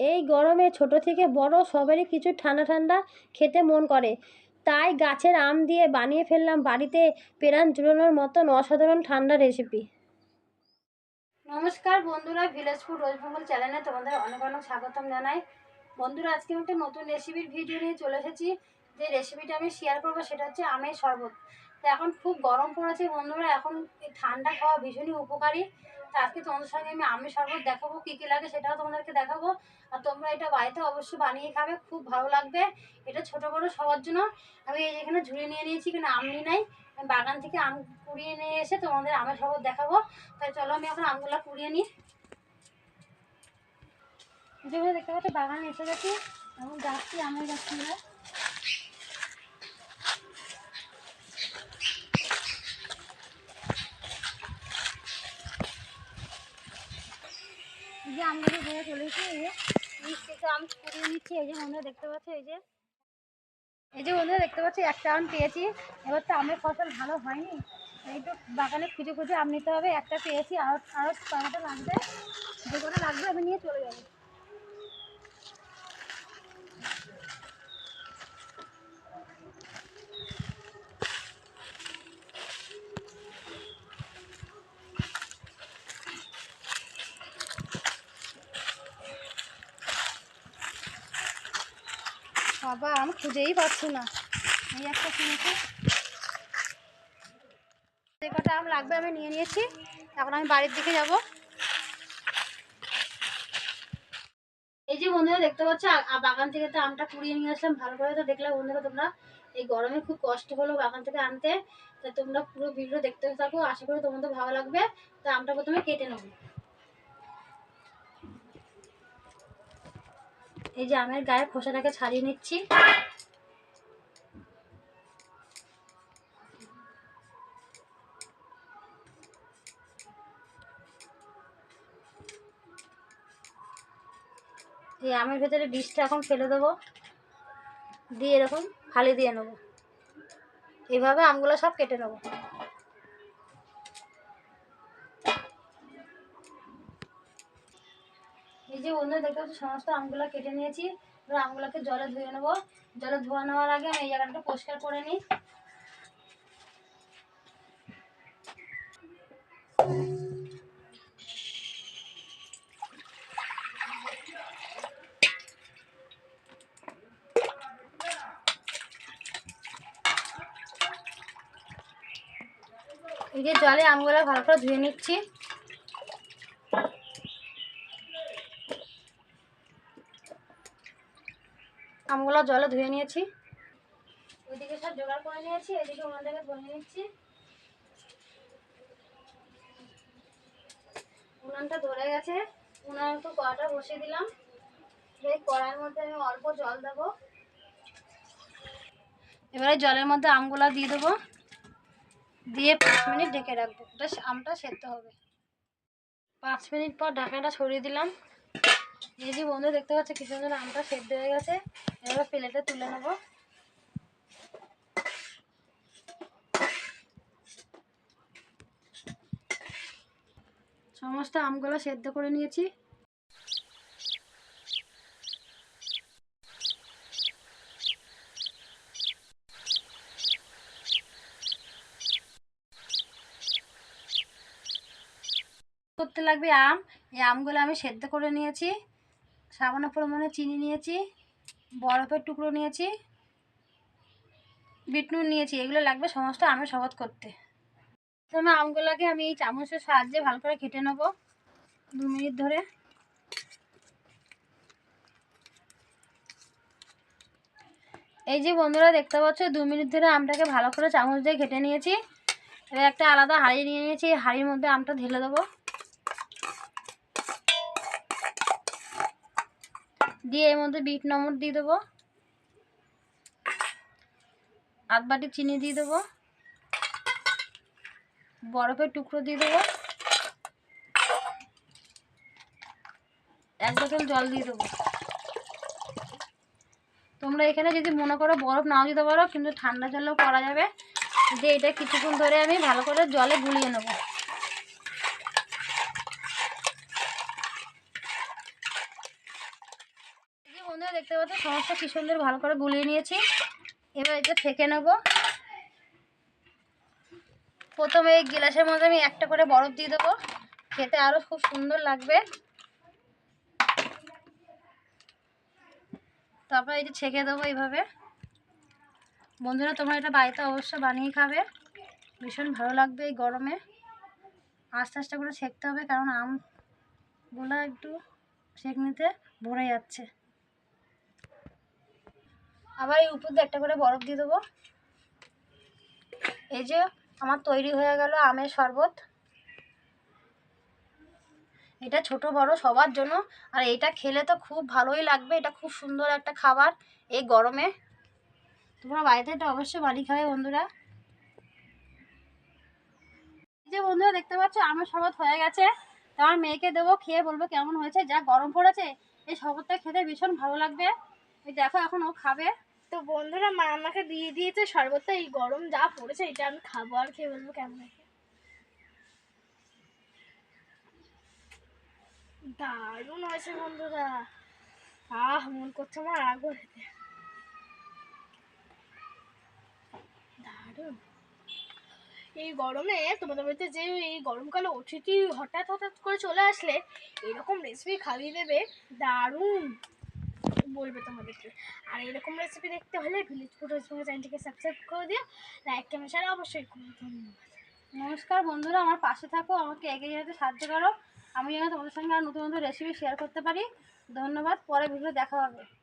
এই গরমে ছোট থেকে বড় সবারই কিছু ঠান্ডা ঠান্ডা খেতে মন করে। তাই গাছের আম দিয়ে বানিয়ে ফেললাম বাড়িতে পেরান জুড়োনোর মতন অসাধারণ ঠান্ডা রেসিপি নমস্কার বন্ধুরা ভিলেজ ফুড চ্যানেলে তোমাদের অনেক অনেক স্বাগতম জানাই। বন্ধুরা, আজকে একটা নতুন রেসিপির ভিডিও নিয়ে চলে এসেছি। যে রেসিপিটা আমি শেয়ার করব সেটা হচ্ছে আমের শরবত। তো এখন খুব গরম পড়েছে বন্ধুরা, এখন ঠান্ডা খাওয়া ভীষণই উপকারী। তো আজকে তোমাদের সঙ্গে আমি আমের শরবত দেখাবো, কী কী লাগে সেটাও তোমাদেরকে দেখাবো। আর তোমরা এটা বাড়িতে অবশ্যই বানিয়ে খাবে, খুব ভালো লাগবে। এটা ছোটো বড়ো সবার জন্য। আমি এই এখানে ঝুড়ি নিয়ে নিয়েছি কিন্তু আম নিয়ে নাই। আমি বাগান থেকে আম কুড়িয়ে নিয়ে এসে তোমাদের আমের শরবত দেখাবো। তাই চলো আমি এখন আমগুলো কুড়িয়ে নিই। যেভাবে দেখতে পাচ্ছি বাগানে এসে গেছি। এখন যাচ্ছি আমের গাছগুলো এই যে চলে এসেছি এই যে নিচ আম কুড়িয়ে নিচ্ছি, এই যে বন্ধুরা দেখতে পাচ্ছি, এই যে এই যে বন্ধুরা দেখতে পাচ্ছি, একটা আম পেয়েছি, এবার তো আমের ফসল ভালো হয়নি, এই তো বাগানে খুঁজে খুঁজে আম নিতে হবে, একটা পেয়েছি আরও আরও কয়েকটা লাগবে, যে কোনো লাগবে আমি নিয়ে চলে যাব। বাবা, আমি খুঁজেই পাচ্ছি না। এই একটা কিনেছি। যে কটা আম লাগবে আমি নিয়ে নিয়েছি। এখন আমি বাড়ির দিকে যাব। এই যে বন্ধুরা, দেখতে পাচ্ছ? বাগান থেকে তো আমটা কুড়িয়ে নিয়ে আসলাম। ভালো করে তো দেখলাম বন্ধুরা তোমরা। এই গরমে খুব কষ্ট হলো বাগান থেকে আনতে। তা তোমরা পুরো ভিডিও দেখতে থাকো। আশা করি তোমাদের ভালো লাগবে। তা আমটা প্রথমে কেটে নেব। এই যে আমের গায়ে খোসাটাকে ছাড়িয়ে নিচ্ছি। এই আমের ভেতরে বীজটা এখন ফেলে দেবো। দিয়ে এরকম ফালি দিয়ে নেব। এইভাবে আমগুলো সব কেটে নেব। এই যে বন্ধু দেখতে পাচ্ছি, সমস্ত আমগুলো কেটে নিয়েছি। এবার আমগুলোকে জলে ধুয়ে নেব। জলে ধোয়া নেওয়ার আগে আমি এই জায়গাটা পরিষ্কার করে নিই। এই যে জলে আমগুলো ভালো করে ধুয়ে নিচ্ছি। আমগুলো জলে ধুয়ে নিয়েছি। ওইদিকে সব জোগাড় করে নিয়েছি, এদিকে ওনাদেরকে ধুয়ে নিচ্ছি। উনানটা ধরে গেছে, উনান একটু কড়াটা বসিয়ে দিলাম। এই কড়ার মধ্যে আমি অল্প জল দেবো। এবারে জলের মধ্যে আমগুলো দিয়ে দেবো। দিয়ে পাঁচ মিনিট ঢেকে রাখব। ওটা আমটা সেদ্ধ হবে। পাঁচ মিনিট পর ঢাকাটা সরিয়ে দিলাম। এই যে বন্ধু দেখতে পাচ্ছে কি সুন্দর আমটা সেদ্ধ হয়ে গেছে। এবার প্লেটে তুলে নেব। সমস্ত আমগুলো সেদ্ধ করে নিয়েছি। করতে লাগবে আম। এই আমগুলো আমি সেদ্ধ করে নিয়েছি। সামান্য পরিমাণে চিনি নিয়েছি, বরফের টুকরো নিয়েছি, বিটনুন নিয়েছি, এগুলো লাগবে সমস্ত আমের শরবত করতে। প্রথমে আমগুলোকে আমি এই চামচের সাহায্যে ভালো করে কেটে নেব দু মিনিট ধরে। এই যে বন্ধুরা দেখতে পাচ্ছ, দু মিনিট ধরে আমটাকে ভালো করে চামচ দিয়ে কেটে নিয়েছি। এবার একটা আলাদা হাঁড়ি নিয়ে নিয়েছি হাঁড়ির মধ্যে আমটা ঢেলে দেবো। দিয়ে এর মধ্যে বিট নম্বর দিয়ে দেবো। আধ বাটি চিনি দিয়ে দেবো। বরফের টুকরো দিয়ে দেবো। এক বোতল জল দিয়ে দেবো। তোমরা এখানে যদি মনে করো বরফ নাও দিতে পারো, কিন্তু ঠান্ডা জলেও করা যাবে। দিয়ে এটা কিছুক্ষণ ধরে আমি ভালো করে জলে গুলিয়ে নেব। বন্ধুরা দেখতে পাচ্ছ, সমস্ত কি সুন্দর ভালো করে গুলিয়ে নিয়েছি। এবার এটা ছেঁকে নেব। প্রথমে এই গ্লাসের মধ্যে আমি একটা করে বরফ দিয়ে দেবো। খেতে আরও খুব সুন্দর লাগবে। তারপর এই যে ছেঁকে দেবো এইভাবে। বন্ধুরা, তোমরা এটা বাড়িতে অবশ্যই বানিয়ে খাবে। ভীষণ ভালো লাগবে এই গরমে। আস্তে আস্তে করে ছেঁকতে হবে, কারণ আমগুলো একটু সেঁকনিতে ভরে যাচ্ছে। আবার এই উপর দিয়ে একটা করে বরফ দিয়ে দেবো। এই যে আমার তৈরি হয়ে গেল আমের শরবত। এটা ছোট, বড় সবার জন্য। আর এটা খেলে তো খুব ভালোই লাগবে। এটা খুব সুন্দর একটা খাবার এই গরমে। তোমরা বাড়িতে এটা অবশ্যই বাড়ি খাবে বন্ধুরা। এই যে বন্ধুরা, দেখতে পাচ্ছ, আমের শরবত হয়ে গেছে। তো আমার মেয়েকে দেবো, খেয়ে বলব কেমন হয়েছে, যা গরম পড়েছে। এই শরবতটা খেতে ভীষণ ভালো লাগবে। এই দেখো, এখন ও খাবে। তো বন্ধুরা, মা আমাকে দিয়ে দিয়েছে শরবতটা এই গরম যা পড়েছে এটা আমি খাব, আর খেয়ে বলব কেমন দারুণ হয়েছে বন্ধুরা। আহ, মন করছে আমার খেতে দারুণ। এই গরমে তোমাদের বাড়িতে যে এই গরমকালে অতিথি হঠাৎ হঠাৎ করে চলে আসলে এরকম রেসিপি খাইয়ে দেবে, দারুণ। বলবে তোমাদেরকে? আর এরকম রেসিপি দেখতে হলে ভিলেজ ফুড রেসিপি চ্যানেলটিকে সাবস্ক্রাইব করে দিও লাইক কমেন্ট শেয়ার অবশ্যই করো। ধন্যবাদ। নমস্কার বন্ধুরা, আমার পাশে থাকো, আমাকে এগিয়ে যেতে সাহায্য করো। আমি যেন তোমাদের সঙ্গে আর নতুন নতুন রেসিপি শেয়ার করতে পারি। ধন্যবাদ, পরে ভিডিও দেখা হবে।